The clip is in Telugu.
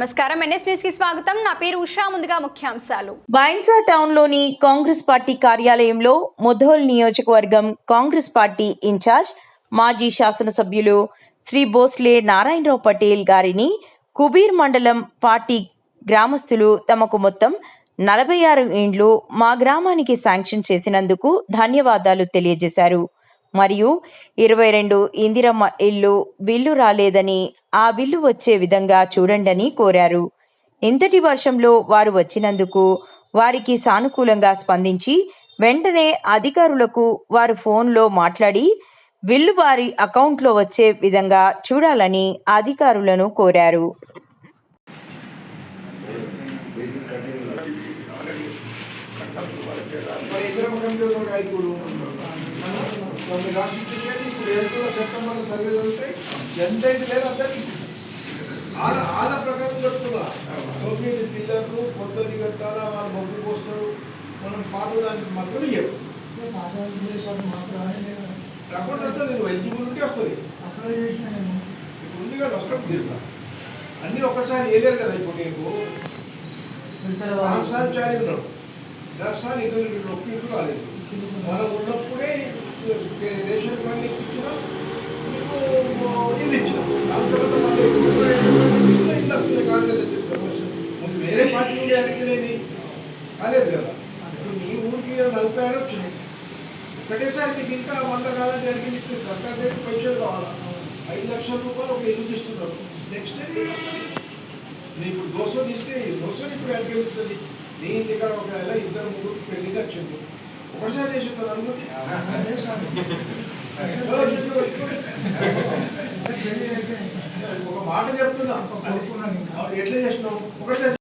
నమస్కారం. ఎన్ఎస్ న్యూస్కి స్వాగతం. నా పేరు ఉషా. ముందుగా ముఖ్యాంశాలు. బైన్సా టౌన్లోని కాంగ్రెస్ పార్టీ కార్యాలయంలో ముధోల్ నియోజకవర్గం కాంగ్రెస్ పార్టీ ఇన్ఛార్జ్ మాజీ శాసనసభ్యులు శ్రీ భోస్లే నారాయణరావు పటేల్ గారిని కుబీర్ మండలం పార్టీ గ్రామస్తులు తమకు మొత్తం నలభై ఆరు ఇండ్లు మా గ్రామానికి శాంక్షన్ చేసినందుకు ధన్యవాదాలు తెలియజేశారు. మరియు ఇరవై రెండు ఇందిరమ్మ ఇల్లు బిల్లు రాలేదని ఆ బిల్లు వచ్చే విధంగా చూడండని కోరారు. ఇంతటి వర్షంలో వారు వచ్చినందుకు వారికి సానుకూలంగా స్పందించి వెంటనే అధికారులకు వారు ఫోన్లో మాట్లాడి బిల్లు వారి అకౌంట్లో వచ్చే విధంగా చూడాలని అధికారులను కోరారు. మరి ఐదుగురు తొమ్మిది రాష్ట్రాలు ఇప్పుడు ఏడులో సెప్టెంబర్లో సర్వే జరుగుతాయి ఎంత అయితే లేదు అందరికి ఆల ఆల ప్రకారం చెప్తున్నా. తొమ్మిది పిల్లర్లు కొత్తది కట్టాలా వాళ్ళు మొగ్గు పోస్తారు. మనం పాత దానికి మాత్రం ఇవ్వవు రాకుండా వస్తుంది నువ్వు ఎలిజిబుల్ ఉంటే వస్తుంది. ఇప్పుడు ఉంది కదా వస్తాం దీంట్లో అన్నీ ఒక్కసారి వేయలేరు కదా ఇప్పుడు నీకు. నాలుగు సార్లు చారి ఉన్నాడు. దస్ సార్లు ఇద్దరు ఇల్లు రాలేదు. మనం ఉన్నప్పుడే రేషన్ కార్డు ఇప్పించినాం మీకు ఇల్లు ఇచ్చినాం దాని తర్వాత మళ్ళీ ఇల్లు వస్తుంది కాంగ్రెస్ ముందు వేరే పార్టీ నుండి అడిగితేనేది కాలేదు కదా ఇప్పుడు మీ ఊరికి నలభై ఆరు వచ్చినాయి ఒకటేసారి నీకు ఇంకా వంద కావాలంటే అడిగి సర్కార్ దగ్గర పైసలు కావాలా ఐదు లక్షల రూపాయలు ఒక ఇల్లు ఇస్తున్నారు నెక్స్ట్ టైం ఇప్పుడు దోశ తీస్తే దోశ ఇప్పుడు ఎక్కడికి నీ ఇంటికాడ ఒక ఇద్దరు ముగ్గురు పెళ్ళికి వచ్చింది అనుమతి? ఒక మాట చెప్తున్నా. ఎట్లా చేసినావు ఒకసారి